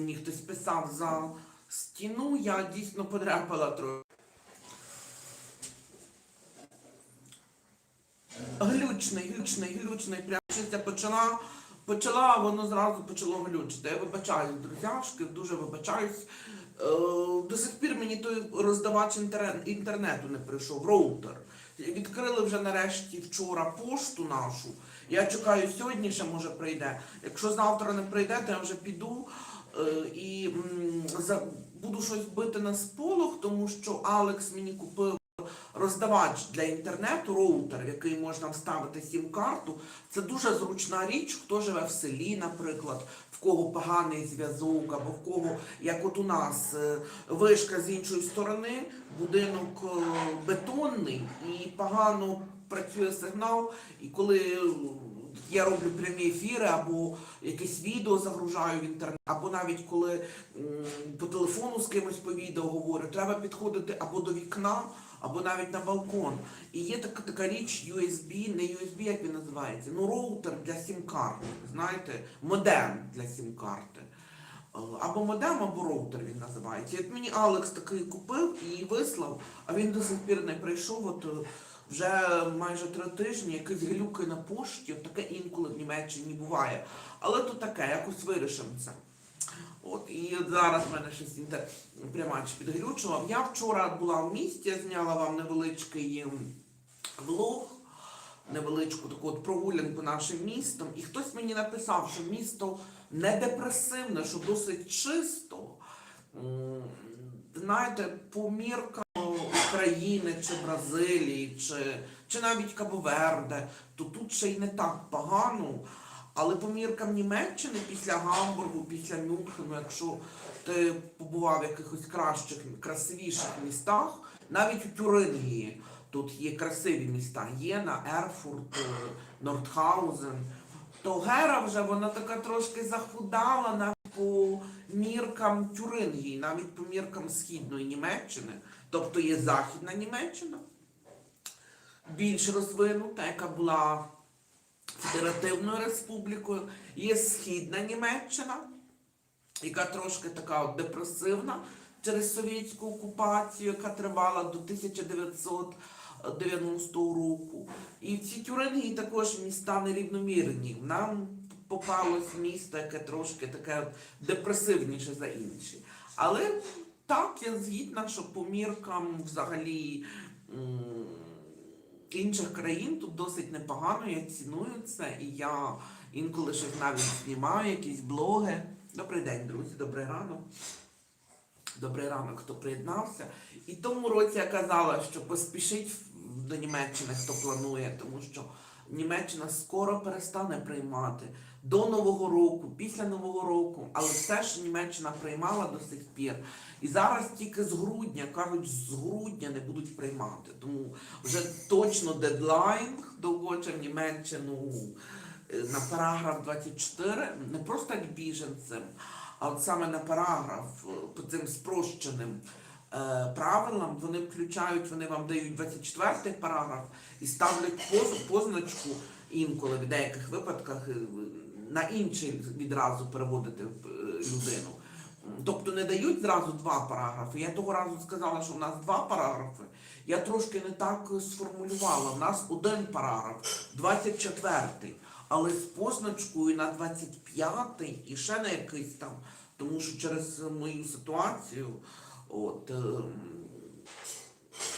мені хтось писав за стіну, я дійсно подряпала трохи. Глючний, глючний, глючний. Прям щось я почала, почала, воно зразу почало глючити. Я вибачаюсь, друзяшки, дуже вибачаюсь. Е, до сих пір мені той роздавач інтернету не прийшов, роутер. Відкрили вже нарешті вчора пошту нашу. Я чекаю, сьогодні ще може прийде. Якщо завтра не прийде, то я вже піду і за, буду щось бити на сполох, тому що Алекс мені купив роздавач для інтернету, роутер, в який можна вставити сім-карту. Це дуже зручна річ, хто живе в селі, наприклад, в кого поганий зв'язок, або в кого, як от у нас, е, вишка з іншої сторони, будинок е, бетонний і погано працює сигнал. І коли е, я роблю прямі ефіри або якесь відео загружаю в інтернет, або навіть коли по телефону з кимось по відео говорю, треба підходити або до вікна, або навіть на балкон. І є така, така річ USB, не USB, як він називається, ну роутер для сім-карти, знаєте, модем для сім-карти. Е, Або модем, або роутер він називається. От мені Алекс такий купив і вислав, а він до сих пір не прийшов. От е, вже майже три тижні якісь глюки на пошті, таке інколи в Німеччині буває. Але то таке, якось вирішимо це. От, і зараз в мене щось інтер... прямач підглючував. Я вчора була в місті, я зняла вам невеличкий ем, влог, невеличку таку от прогулянку нашим містом. І хтось мені написав, що місто не депресивне, що досить чисто. Знаєте, по міркам України чи Бразилії, чи, чи навіть Кабоверде, то тут ще й не так погано. Але по міркам Німеччини після Гамбургу, після Мюнхену, якщо ти побував в якихось кращих, красивіших містах, навіть у Тюрингії тут є красиві міста, Єна, Ерфурт, е, Нордхаузен, то Гера вже вона така трошки захудала по міркам Тюрингії, навіть по міркам східної Німеччини. Тобто є Західна Німеччина, більш розвинута, яка була Федеративною республікою, є Східна Німеччина, яка трошки така от депресивна через совєтську окупацію, яка тривала до 1990 року. І в цій Тюрингії також міста нерівномірні. Нам попалось місто, яке трошки таке депресивніше за інші. Але так, я згідна, що по міркам взагалі. інших країн тут досить непогано, я ціную це, і я інколи щось навіть знімаю, якісь блоги. Добрий день, друзі, добрий ранок. Добрий ранок, хто приєднався. І тому році я казала, що поспішіть до Німеччини, хто планує, тому що Німеччина скоро перестане приймати до Нового року, після Нового року, але все ж Німеччина приймала до сих пір. І зараз тільки з грудня, кажуть, з грудня не будуть приймати. Тому вже точно дедлайн довгоче Німеччину е, на параграф 24, не просто як біженцем, а от саме на параграф е, по цим спрощеним правилам вони включають, вони вам дають 24 параграф і ставлять поз, позначку інколи в деяких випадках е, на інший відразу переводити е, людину. Тобто не дають зразу два параграфи. Я того разу сказала, що в нас два параграфи. Я трошки не так сформулювала. У нас один параграф, 24-й, але з позначкою на 25-й і ще на якийсь там, тому що через мою ситуацію. От, ем,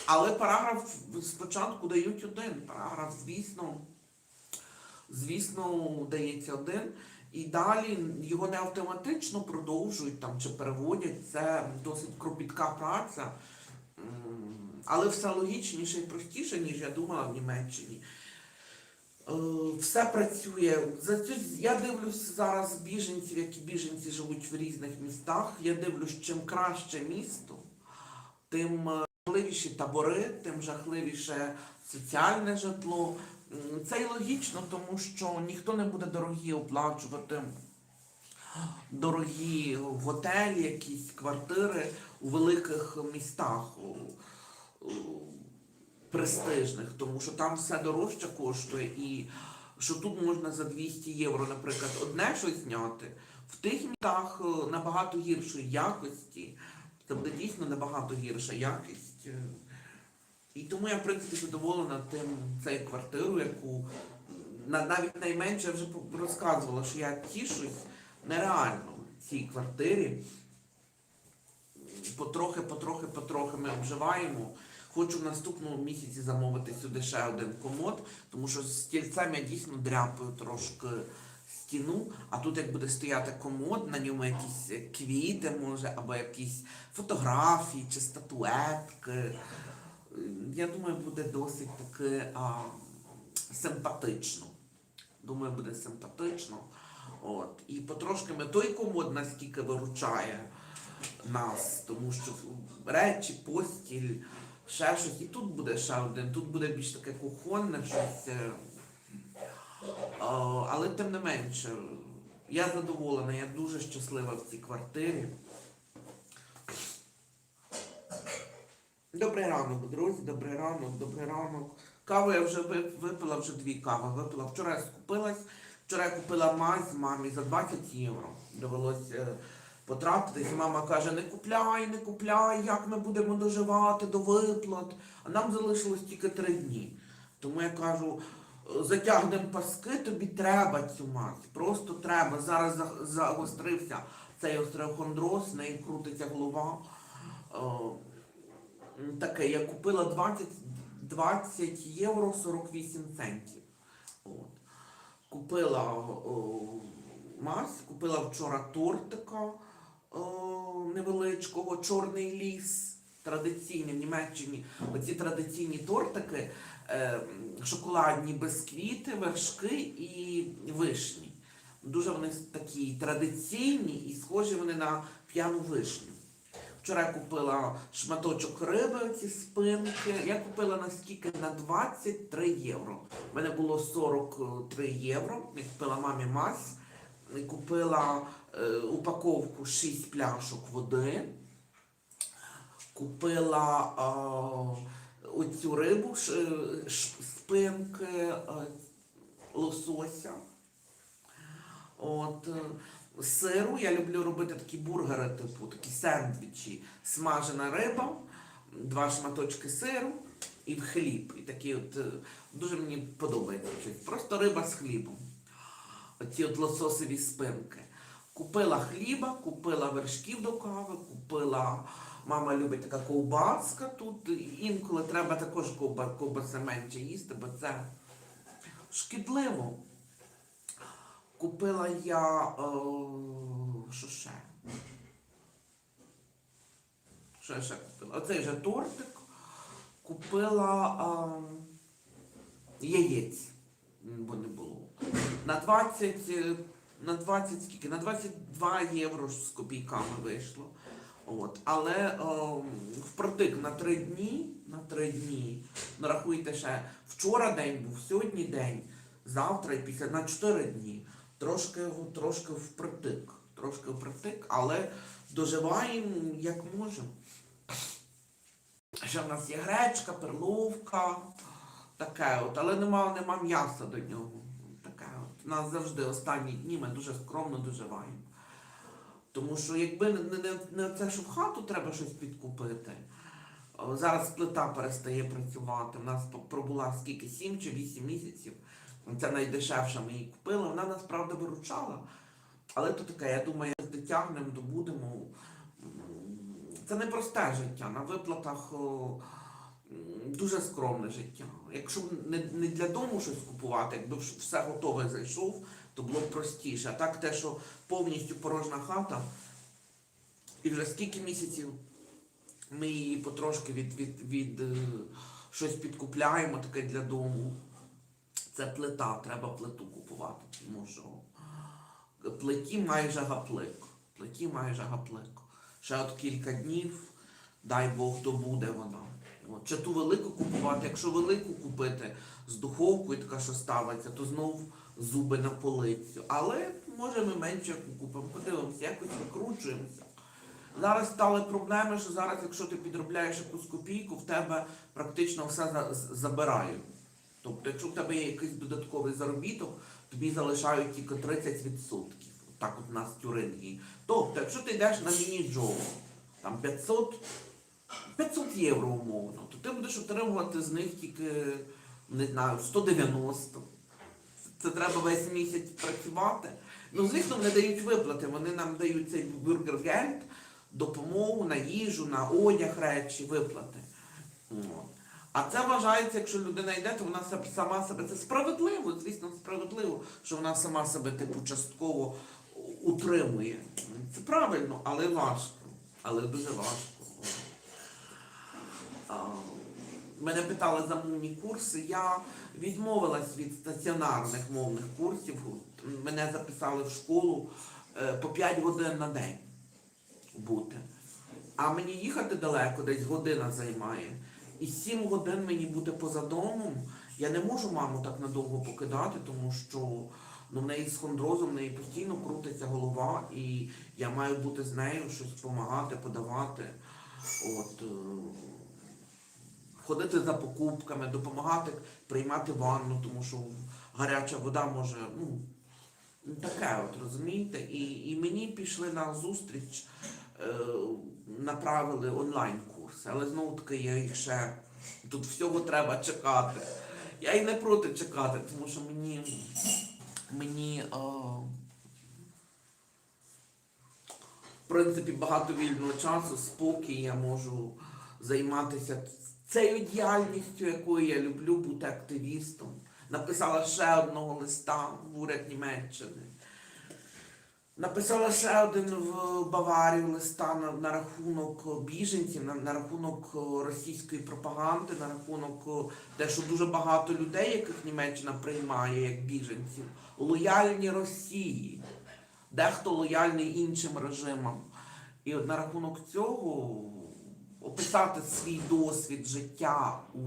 але параграф спочатку дають один. Параграф, звісно, звісно, дається один. І далі його не автоматично продовжують там чи переводять. Це досить кропітка праця. Але все логічніше і простіше, ніж я думала в Німеччині. Е, Все працює. Я дивлюсь зараз біженців, які біженці живуть в різних містах. Я дивлюсь, чим краще місто, тим е, жахливіші табори, тим жахливіше соціальне житло. Це й логічно, тому що ніхто не буде дорогі оплачувати дорогі готелі, якісь квартири у великих містах у престижних, тому що там все дорожче коштує, і що тут можна за 200 євро, наприклад, одне щось зняти В тих містах е, набагато гіршої якості. Це буде дійсно набагато гірша якість. Е, І тому я, в принципі, задоволена тим цією квартирою, яку навіть найменше я вже розказувала, що я тішусь нереально цій квартирі. Потрохи, потрохи, потрохи ми обживаємо. Хочу в наступному місяці замовити сюди ще один комод, тому що стільцем я дійсно дряпаю трошки стіну, а тут як буде стояти комод, на ньому якісь квіти, може, або якісь фотографії чи статуетки. Я думаю, буде досить таки а, симпатично. Думаю, буде симпатично. От. І потрошки ми той комод наскільки виручає нас, тому що речі, постіль, ще щось. І тут буде ще один, тут буде більш таке кухонне щось. е, Але тим не менше, я задоволена, я дуже щаслива в цій квартирі. Добрий ранок, друзі, добрий ранок, добрий ранок. Каву я вже випила, вже дві кави випила. Вчора я скупилась, вчора я купила мазь мамі за 20 євро. Довелось е, потратитись. І Мама каже, не купляй, не купляй, як ми будемо доживати до виплат. А нам залишилось тільки три дні. Тому я кажу, е, затягнемо паски, тобі треба цю мазь. Просто треба. Зараз загострився цей остеохондроз, в неї крутиться голова. Е, Таке, я купила 20, 20 євро 48 центів. От. Купила о, мазь, купила вчора тортика невеличкого, чорний ліс. Традиційний в Німеччині. Оці традиційні тортики, е, шоколадні бисквіти, вершки і вишні. Дуже вони такі традиційні і схожі вони на п'яну вишню. Вчора я купила шматочок риби, ці спинки. Я купила наскільки на 23 євро. У мене було 43 євро. Я купила мамі мазь, купила упаковку 6 пляшок води. Купила е, оцю рибу, ш- спинки е, лосося. От, е, сиру. Я люблю робити такі бургери, типу, такі сендвічі. Смажена риба, два шматочки сиру і в хліб. І такі от е, дуже мені подобається. Просто риба з хлібом. Оці от лососові спинки. Купила хліба, купила вершків до кави, купила. Мама любить така ковбаска тут. Інколи треба також ковба, ковбаси менше їсти, бо це шкідливо. Купила я. Е, що ще? Що я ще купила? Оцей же тортик. Купила е, яєць, бо не було. На 20, е, на 20 скільки? На 22 євро з копійками вийшло. От. Але е, впротик на 3 дні, на 3 дні, ну рахуйте ще, вчора день був, сьогодні день, завтра і після на 4 дні. Трошки, трошки впритик, трошки впритик, але доживаємо як можемо. Ще в нас є гречка, перловка, таке от, але нема, нема м'яса до нього. Нас завжди останні дні ми дуже скромно доживаємо. Тому що якби не, не, не це, що в хату треба щось підкупити. Зараз плита перестає працювати. У нас пробула скільки 7 чи 8 місяців. Це найдешевша ми її купили. Вона нас правда виручала. Але то таке, я думаю, дотягнемо, добудемо. Це не просте життя. На виплатах дуже скромне життя. Якщо б не, не для дому щось купувати, якби все готове зайшов, то було б простіше. А так те, що повністю порожна хата, і вже скільки місяців ми її потрошки від, від, від, е, щось підкупляємо таке для дому. Це плита, треба плиту купувати, тому що плиті майже гаплик. Плиті майже гаплик. Ще от кілька днів, дай Бог, добуде вона. От. Чи ту велику купувати, якщо велику купити з духовкою, така що ставиться, то знов зуби на полицю. Але може ми менше купимо, подивимося, якось викручуємося. Зараз стали проблеми, що зараз, якщо ти підробляєш якусь копійку, в тебе практично все за- забирають. Тобто, якщо в тебе є якийсь додатковий заробіток, тобі залишають тільки 30%. так от у нас в Тюрингії. Тобто, якщо ти йдеш на міні-джоб, там 500, 500 євро умовно, то ти будеш отримувати з них тільки, не знаю, 190. Це треба весь місяць працювати. Ну, звісно, вони дають виплати, вони нам дають цей бюргергельд, допомогу на їжу, на одяг, речі, виплати. А це вважається, якщо людина йде, то вона сама себе це справедливо, звісно, справедливо, що вона сама себе типу частково утримує. Це правильно, але важко. Але дуже важко. Мене питали за мовні курси. Я відмовилась від стаціонарних мовних курсів. Мене записали в школу е, по 5 годин на день бути. А мені їхати далеко, десь година займає. І 7 годин мені бути поза домом. Я не можу маму так надовго покидати, тому що ну, в неї з хондрозом, в неї постійно крутиться голова, і я маю бути з нею, щось допомагати, подавати. От, е, ходити за покупками, допомагати приймати ванну, тому що гаряча вода може, ну, таке, от розумієте? І, і мені пішли на зустріч, е, направили онлайн-курси, але знову таки я їх ще тут всього треба чекати. Я і не проти чекати, тому що мені, мені е, в принципі багато вільного часу, спокій, я можу займатися цією діяльністю, якою я люблю бути активістом. Написала ще одного листа в уряд Німеччини. Написала ще один в Баварію листа на, на рахунок біженців, на, на рахунок російської пропаганди, на рахунок е, те, що дуже багато людей, яких Німеччина приймає як біженців, лояльні Росії, дехто лояльний іншим режимам. І от на рахунок цього описати свій досвід життя у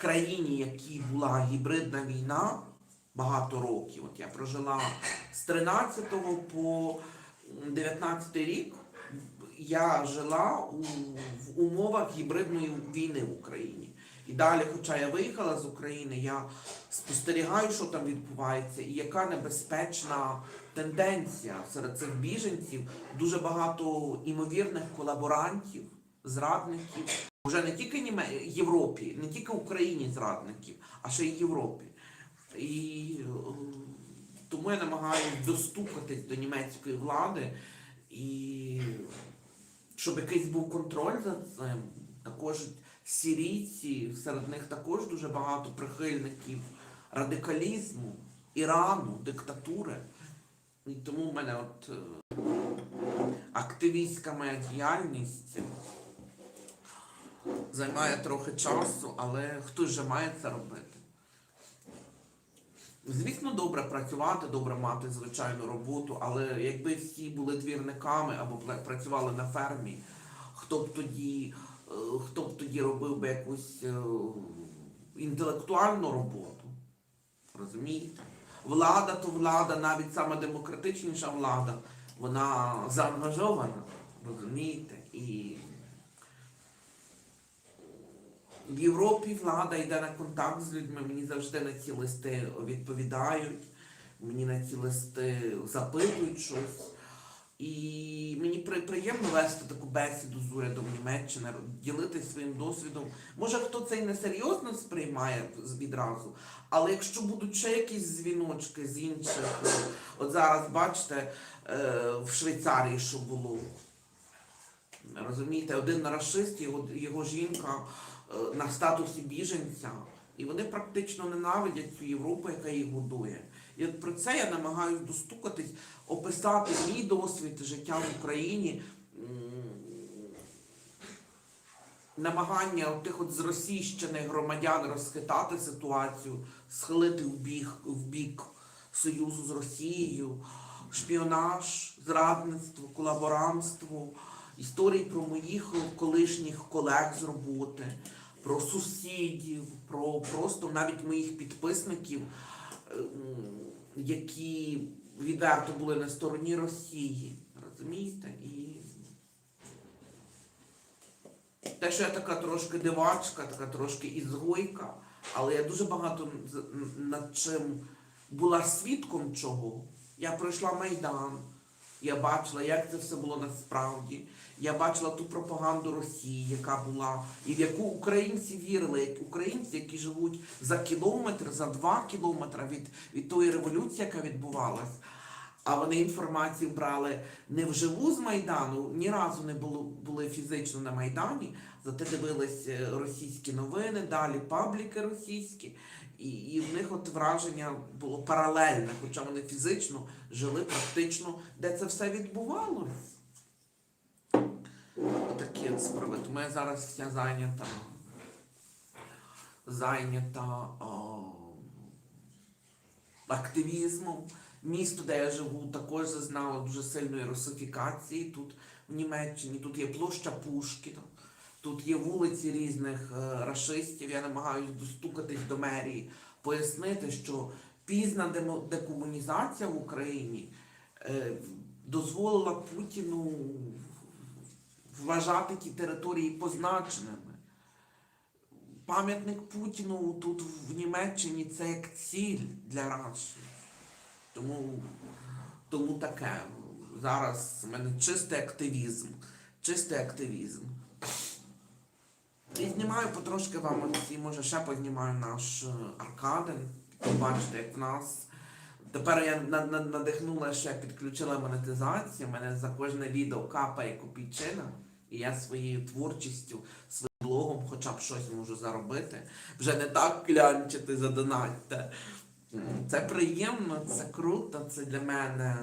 країні, якій була гібридна війна багато років. От я прожила з 13 по 19 рік. Я жила у, в умовах гібридної війни в Україні. І далі, хоча я виїхала з України, я спостерігаю, що там відбувається, і яка небезпечна тенденція серед цих біженців. Дуже багато імовірних колаборантів, зрадників. Вже не тільки Німе... Європі, не тільки Україні зрадників, а ще й Європі. І е, тому я намагаюся достукатись до німецької влади і щоб якийсь був контроль за цим. Також сірійці, серед них також дуже багато прихильників радикалізму, Ірану, диктатури. І тому в мене от е, активістська моя діяльність займає трохи часу, але хтось же має це робити. Звісно, добре працювати, добре мати звичайну роботу, але якби всі були двірниками або працювали на фермі, хто б тоді, е, хто б тоді робив би якусь е, інтелектуальну роботу? Розумієте? Влада то влада, навіть сама демократичніша влада, вона заангажована, розумієте? І в Європі влада йде на контакт з людьми, мені завжди на ці листи відповідають, мені на ці листи запитують щось. І мені при- приємно вести таку бесіду з урядом Німеччини, ділитися своїм досвідом. Може, хто це й несерйозно сприймає відразу, але якщо будуть ще якісь дзвіночки з інших, от зараз бачите, е, в Швейцарії що було. Розумієте, один расист, його, його жінка на статусі біженця, і вони практично ненавидять цю Європу, яка їх годує. І от про це я намагаюся достукатись, описати мій досвід життя в Україні, намагання тих от зросійщених громадян розхитати ситуацію, схилити в бік, в бік союзу з Росією, шпіонаж, зрадництво, колаборантство, історії про моїх колишніх колег з роботи, про сусідів, про просто навіть моїх підписників, е, які відверто були на стороні Росії. Розумієте? І те, що я така трошки дивачка, така трошки ізгойка, але я дуже багато над чим була свідком чого. Я пройшла Майдан. Я бачила, як це все було насправді. Я бачила ту пропаганду Росії, яка була, і в яку українці вірили, як українці, які живуть за кілометр, за два кілометри від, від тої революції, яка відбувалась. А вони інформацію брали не вживу з Майдану, ні разу не було, були фізично на Майдані, зате дивились е, російські новини, далі пабліки російські. І, і в них от враження було паралельне, хоча вони фізично жили практично, де це все відбувалось. Такі справи. Тому я зараз вся зайнята. Зайнята о, активізмом. Місто, де я живу, також зазнало дуже сильної русифікації. Тут в Німеччині, тут є площа Пушкіна, тут є вулиці різних е, рашистів. Я намагаюся достукатись до мерії, пояснити, що пізна декомунізація в Україні е, дозволила Путіну вважати ті території позначеними. Пам'ятник Путіну тут в Німеччині це як ціль для Раші. Тому, тому таке. Зараз в мене чистий активізм. Чистий активізм. І знімаю потрошки вам оці, може ще познімаю наш е, Аркадин. Побачите, як в нас. Тепер я на- на- надихнула, я підключила монетизацію. У мене за кожне відео капає копійчина. І я своєю творчістю, своїм блогом хоча б щось можу заробити. Вже не так клянчити, задонатьте. М, Це приємно, це круто, це для мене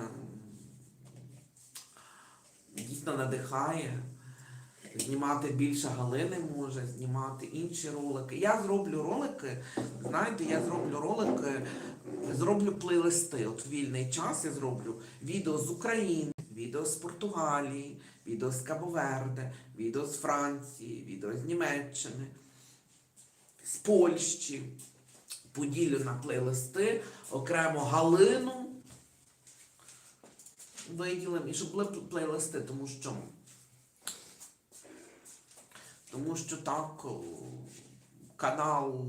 дійсно надихає. Знімати більше Галини може, знімати інші ролики. Я зроблю ролики, знаєте, я зроблю ролики, зроблю плейлисти. От вільний час я зроблю відео з України, відео з Португалії, відео з Кабоверде, відео з Франції, відео з Німеччини, з Польщі. Поділю на плейлисти, окремо Галину виділимо, і щоб були плейлисти, тому що тому що так канал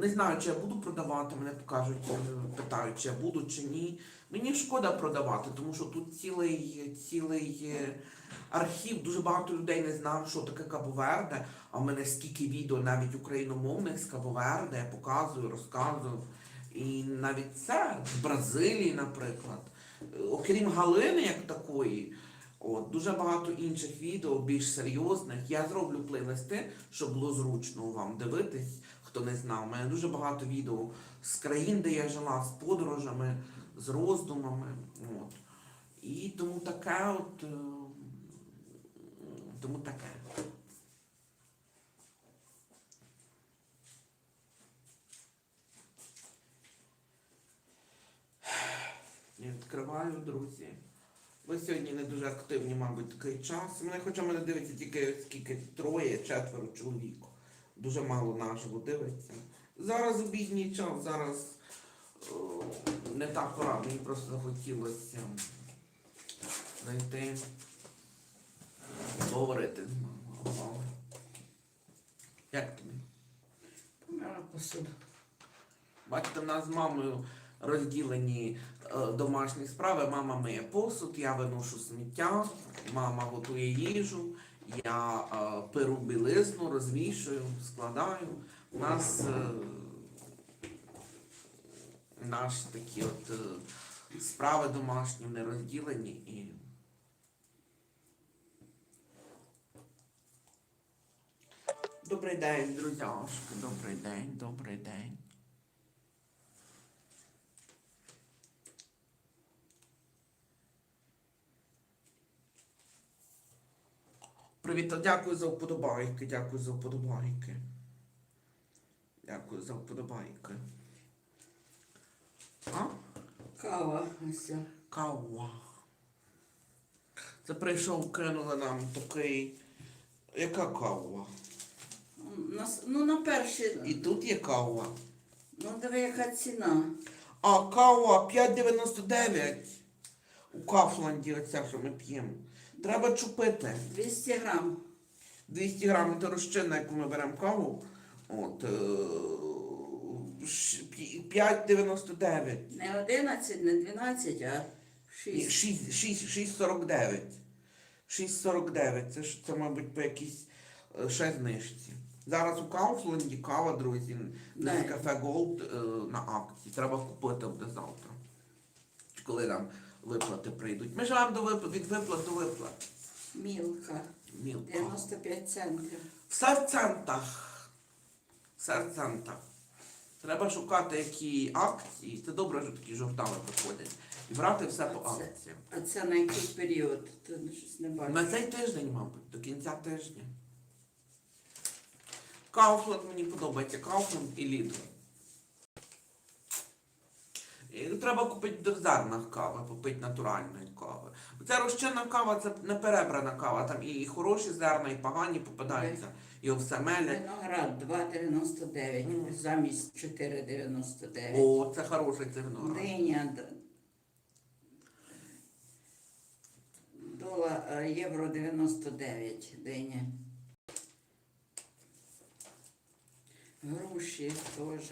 не знаю, чи я буду продавати, мене покажуть, е, питають, чи я буду чи ні. Мені шкода продавати, тому що тут цілий, цілий е, архів, дуже багато людей не знав, що таке Кабоверде, а в мене скільки відео навіть україномовних з Кабоверде, я показую, розказую. І навіть це з Бразилії, наприклад. Окрім Галини як такої, От, дуже багато інших відео, більш серйозних. Я зроблю плейлисти, щоб було зручно вам дивитись, хто не знав. У мене дуже багато відео з країн, де я жила, з подорожами, з роздумами. От. І тому таке от. е, Тому таке. Я відкриваю, друзі. Ви сьогодні не дуже активні, мабуть, такий час. Мене хоча мене дивиться тільки скільки троє, четверо чоловік. Дуже мало наживо дивиться. Зараз обідній час, зараз о, не так пора, мені просто захотілося знайти, говорити з мамою. Як тобі? Помила посуду. Бачите, в нас з мамою розділені е, домашні справи. Мама миє посуд, я виношу сміття, мама готує їжу, я е, перу білизну, розвішую, складаю. У нас е, наші такі от е, справи домашні, вони розділені і. Добрий день, друзяшки, добрий день, добрий день. Привіт, та дякую за вподобайки, дякую за вподобайки. Дякую за вподобайки. А? Кава. Кава. Це прийшов, кинули нам такий. Яка кава? Ну, на перші. І тут є кава. Ну, диви, яка ціна. А кава 5,99. У Кафланді оця, що ми п'ємо. Треба чупити. 200 грам. 200 грамів це розчинна, яку ми беремо каву. От, е, ш- пі- 5,99. Не 11, не 12, а 6. 6, 6, 6,49. 6,49. Це ж це, мабуть, по якійсь е, ще знижці. Зараз у Kaufland кава, друзі, Да. на кафе Gold е, на акції. Треба купити буде завтра. Чи Коли нам виплати прийдуть. Ми живемо до вип... від виплат до виплат. Мілка. Мілка. 95 центів. В центах. Все в центах. Треба шукати які акції. Це добре, що такі журнали приходять. І брати все по А це- акціям. А це на який період? Ти щось не бачиш. На цей тиждень, мабуть, до кінця тижня. Кауфланд мені подобається. Кауфланд і Лідл. Треба купити дозерна кава, попити натуральної кави. Ця розчинна кава це не перебрана кава, там і хороші зерна, і погані попадаються, і все мелять. Виноград 2,99 Мгм. замість 4,99. О, це хороший це виноград. Диня д- дола е, євро 99 диня. Груші теж.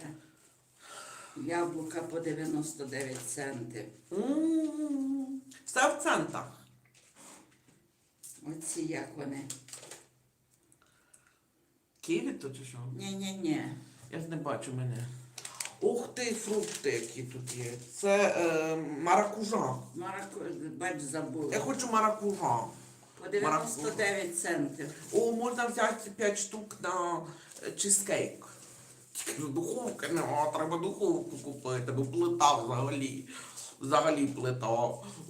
Яблука по 99 центів. Все в центах. Оці як вони. Ківі то чи що? Ні-ні-ні. Я ж не бачу мене. Ух ти, фрукти, які тут є. Це е, маракужа. Мараку... Бач, забула. Я хочу маракужа. По 99 центів. О, можна взяти 5 штук на е, чизкейк. Ж духовки нема, треба духовку купити, бо плита взагалі. Взагалі плита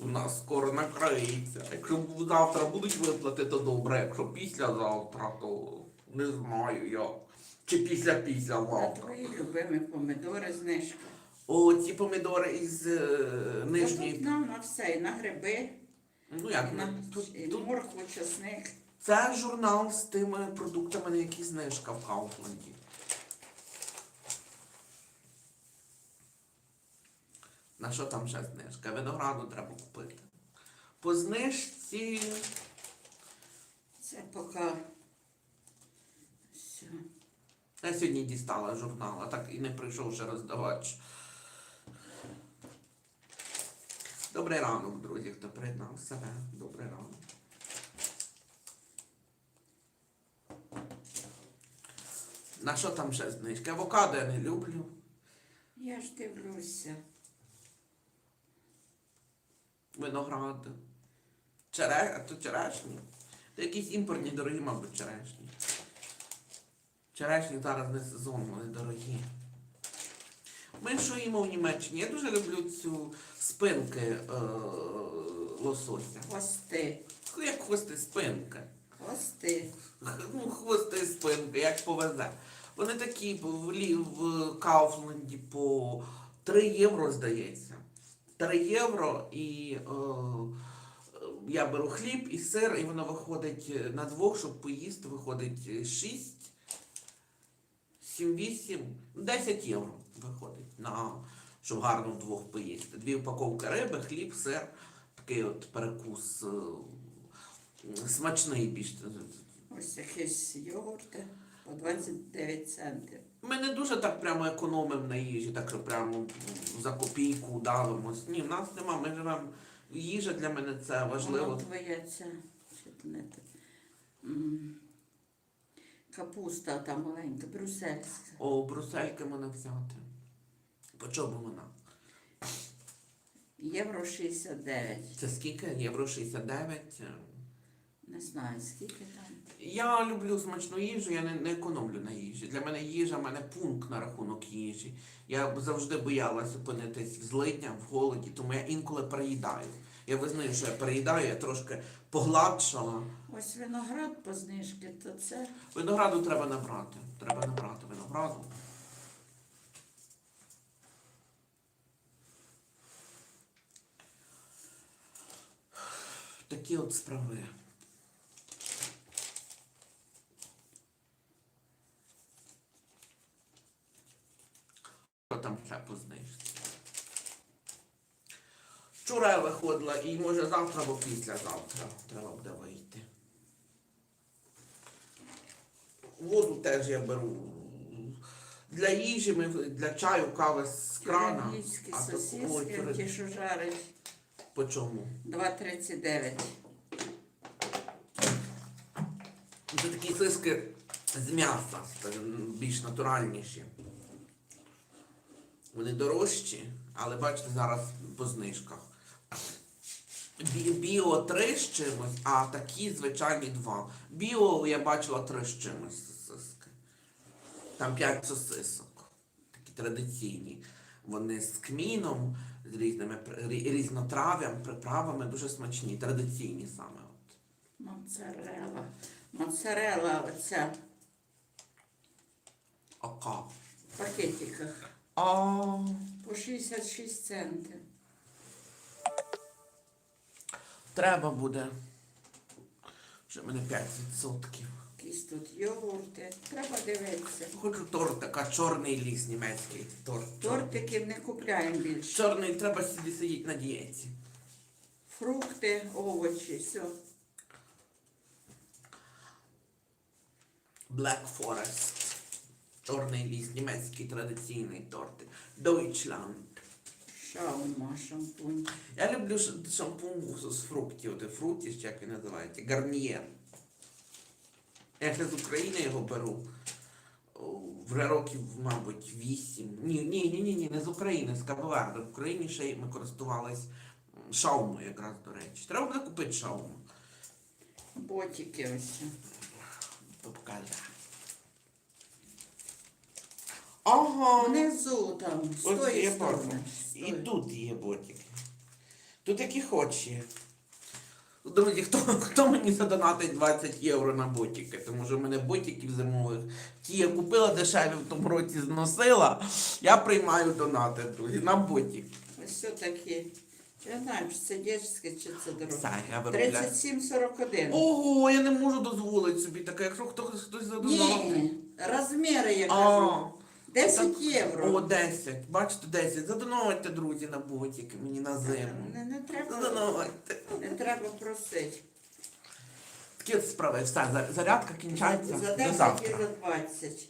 у нас скоро накриється. Якщо завтра будуть виплати, то добре. Якщо післязавтра, то не знаю як. Чи після після А завтра. твої любимі помидори знижка. О, ці помідори із е, Та Тут нижньої. нам на все, і на гриби, Ну і як на тут, і тут моркву, чесник. Це журнал з тими продуктами, на які знижка в Кауфленді. На що там ще знижка? Винограду треба купити. По знижці. Це поки. Все. Я сьогодні дістала журнал, а так і не прийшов ще роздавач. Добрий ранок, друзі, хто приєднав себе. Добрий ранок. На що там ще знижки? Авокадо я не люблю. Я ж дивлюся. Виноград. Чере... А то черешні. То якісь імпортні дорогі, мабуть, черешні. Черешні зараз не сезон, вони дорогі. Ми що їмо в Німеччині? Я дуже люблю цю спинки е- лосося. Хвости. Як хвости спинки. Хвости. Ну, хвости спинки, як повезе. Вони такі в, в Кауфленді по 3 євро, здається. 3 євро і е, я беру хліб і сир, і воно виходить е, на двох, щоб поїсти, виходить 6, 7, 8, 10 євро виходить, на, щоб гарно вдвох поїсти. Дві упаковки риби, хліб, сир, такий от перекус е, смачний більш. Ось якісь йогурти по 29 центів. Ми не дуже так прямо економимо на їжі, так що прямо за копійку давимось. Ні, в нас нема, ми живемо. Їжа для мене це важливо. Воно те. М. Капуста та маленька, брюссельська. О, брусельки мене взяти. По чому вона? Євро 69. Це скільки? Євро 69. Не знаю, скільки там. Я люблю смачну їжу, я не, не економлю на їжі. Для мене їжа, в мене пункт на рахунок їжі. Я завжди боялася опинитись в злиднях, в голоді, тому я інколи переїдаю. Я визнаю, що я переїдаю, я трошки погладшала. Ось виноград по знижки, то це Винограду треба набрати. Треба набрати винограду. Такі от справи. Що там ще по знижці? Вчора я виходила і може завтра або післязавтра треба буде вийти. Воду теж я беру Для їжі, для чаю, кави з крана. Київські А сосиски, ті, що жарить. По чому? 2,39. Це такі сиски з м'яса, більш натуральніші. Вони дорожчі, але бачите, зараз по знижках. Біо 3 з чимось, а такі звичайні 2. Біо я бачила 3 з чимось сосиски. Там 5 сосисок. Такі традиційні. Вони з кміном, з різними різнотрав'ям, приправами, дуже смачні, традиційні саме. От. Моцарела. Моцарела оця Ока. в пакетиках. А, По 66 центів. треба буде. Вже в мене 5%. Якісь тут йогурти. Треба дивитися. Хочу тортик, а чорний ліс німецький. Торт. Тортиків не купляємо більше. Чорний треба сидіти сидіти на дієті. Фрукти, овочі, все. Black Forest. Чорний ліс, німецький традиційний тортик. Deutschland. Шаума, шампунь. Я люблю шампунь з- фруктів, де фруті, чи як він називається, гарнієр. Я ще з України його беру. Вже років, мабуть, вісім. Ні, ні, ні, ні, ні, не з України, з Кабоверди. В Україні ще ми користувались шаумою якраз, до речі. Треба буде купити шауму. Ботики ось. Покажи. Ага. Внизу там, з Ось тої є сторони. з І тої. тут є ботики. Тут які хоч є. Друзі, хто, хто мені задонатить 20 євро на ботики? Тому що в мене ботиків зимових. Ті я купила дешеві в тому році зносила. Я приймаю донати, друзі, на ботик. Ось все такі. Я знаю, чи це дєчське, чи це дороге. Все, я виробляю. 37,41. Ого, я не можу дозволити собі таке, якщо хтось хтось задонатить. Ні, розміри я А, кажу. 10 євро. О, євро. 10. Бачите, 10. Задонувати, друзі, на ботик мені на зиму. Не, не, треба, Задонатьте. не треба просити. Такі от справи, все, зарядка кінчається За до 10 і завтра. за 20.